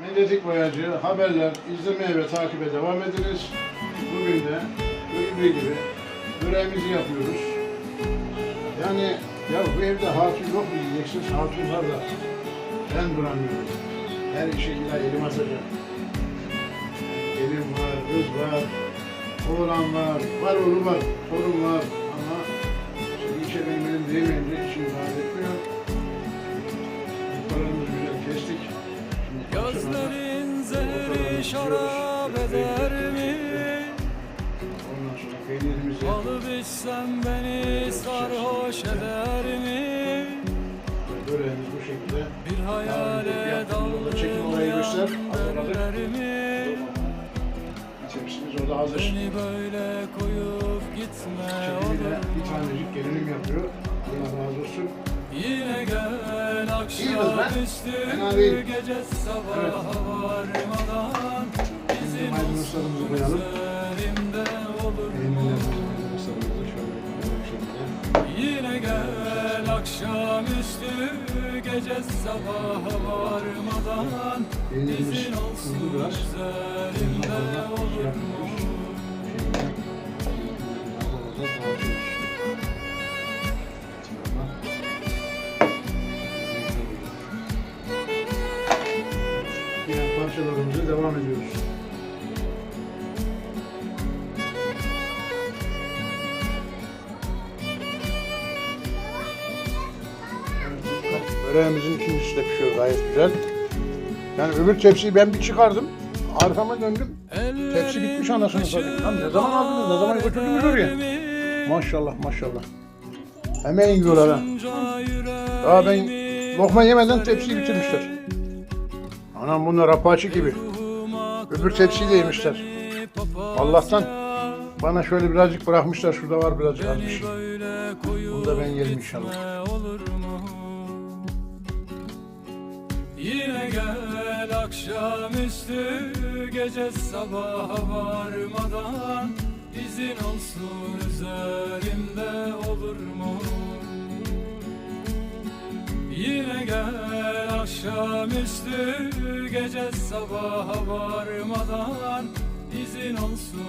Medyatik Boyacı haberler izlemeye ve takibe devam ediniz. Bugün de görüldüğü gibi böreğimizi yapıyoruz. Yani ya bu evde hatun yok mu diyeceksiniz. Hatun var da ben duramıyorum. Her işe illa elim atacağım. Gelin var, kız var, oğlan var, var oğlu var, torun var ama şimdi işe benim elim değmeyince işim rahat etmiyor. Paramızı güzel kestik. Şarap eder mi? Alıp içsem beni sarhoş eder mi? böreğimiz bu şekilde. Bir hayale Çekim olayı göster. daldım Hazırladık. derler mi? Tepsimiz orada hazır. Beni böyle koyup gitme olur bir tanecik gelinim yapıyor. Allah razı olsun. Yine gel Fena değil. gece sabaha varmadan Bizim olsun üzerimde olur mu? Yine gel akşamüstü gece sabaha varmadan izin olsun üzerimde olur mu? Yine parçalarımıza devam ediyoruz. Böreğimizin ikincisi de pişiyor gayet güzel. Yani öbür tepsiyi ben bir çıkardım. Arkama döndüm. Tepsi bitmiş anasını satayım. Lan ne zaman aldınız, ne zaman götürdünüz oraya? Maşallah maşallah. Hemen yiyorlar ha. Daha ben lokma yemeden tepsiyi bitirmişler. Anam bunlar apaçı gibi. Öbür tepsiyi de yemişler. Allah'tan bana şöyle birazcık bırakmışlar. Şurada var birazcık az bir şey. Bunu da ben yerim inşallah. Yine gel akşamüstü gece sabaha varmadan izin olsun üzerimde akşamüstü gece sabaha varmadan izin olsun?